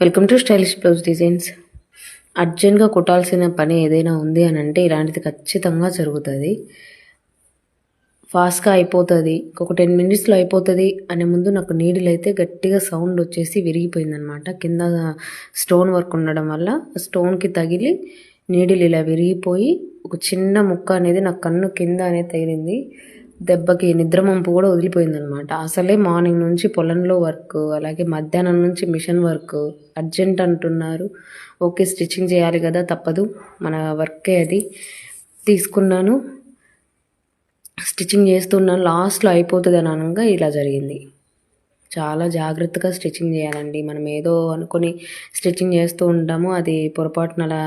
Welcome to stylish blouse designs. అర్జెంట్గా కుట్టాల్సిన పని ఏదైనా ఉంది అని అంటే ఇలాంటిది ఖచ్చితంగా జరుగుతుంది. ఫాస్ట్గా అయిపోతుంది. ఒక టెన్ మినిట్స్లో అయిపోతుంది అనే ముందు నాకు నీడిల్ అయితే గట్టిగా సౌండ్ వచ్చేసి విరిగిపోయిందనమాట. కింద స్టోన్ వర్క్ ఉండడం వల్ల స్టోన్కి తగిలి నీడిల్ ఇలా విరిగిపోయి ఒక చిన్న ముక్క అనేది నా కన్ను కింద అనేది తగిలింది. దెబ్బకి నిద్రమంపు కూడా వదిలిపోయిందనమాట అసలే మార్నింగ్ నుంచి పొలంలో వర్క్ అలాగే మధ్యాహ్నం నుంచి మిషన్ వర్క్ అర్జెంట్ అంటున్నారు. ఓకే స్టిచ్చింగ్ చేయాలి కదా తప్పదు. మన వర్కే అది. తీసుకున్నాను. స్టిచ్చింగ్ చేస్తున్నాను లాస్ట్లో అయిపోతుంది అని అనగా ఇలా జరిగింది. చాలా జాగ్రత్తగా స్టిచ్చింగ్ చేయాలండి. మనం ఏదో అనుకొని స్టిచ్చింగ్ చేస్తూ ఉంటాము. అది పొరపాటున అలా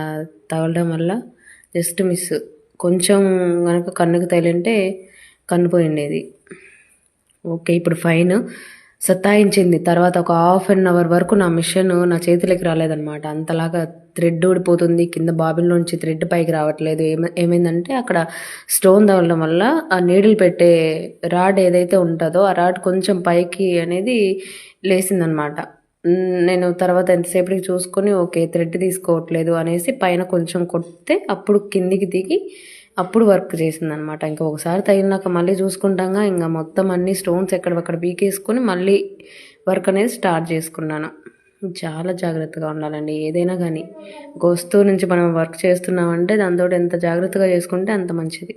తగలడం వల్ల జస్ట్ మిస్. కొంచెం కనుక కన్నుకు తగిలింటే కన్నుపోయిండేది ఓకే ఇప్పుడు ఫైన్. సత్తాయించింది తర్వాత ఒక హాఫ్ అన్ అవర్ వరకు నా మిషన్ నా చేతిలోకి రాలేదనమాట అంతలాగా థ్రెడ్ ఊడిపోతుంది. కింద బాబిల్లోంచి థ్రెడ్ పైకి రావట్లేదు. ఏమ ఏమైందంటే అక్కడ స్టోన్ తగలడం వల్ల ఆ నీడిల్ పెట్టే రాడ్ ఏదైతే ఉంటుందో ఆ రాడ్ కొంచెం పైకి అనేది లేసిందనమాట నేను తర్వాత ఎంతసేపటికి చూసుకొని ఓకే థ్రెడ్ తీసుకోవట్లేదు అనేసి పైన కొంచెం కొడితే అప్పుడు కిందికి దిగి అప్పుడు వర్క్ చేసింది అనమాట ఇంకా ఒకసారి తగిలినాక మళ్ళీ చూసుకుంటాగా ఇంకా మొత్తం అన్ని స్టోన్స్ ఎక్కడక్కడ పీకేసుకొని మళ్ళీ వర్క్ అనేది స్టార్ట్ చేసుకున్నాను. చాలా జాగ్రత్తగా ఉండాలండి ఏదైనా కానీ. ఒక వస్తువు నుంచి మనం వర్క్ చేస్తున్నామంటే దాంతో ఎంత జాగ్రత్తగా చేసుకుంటే అంత మంచిది.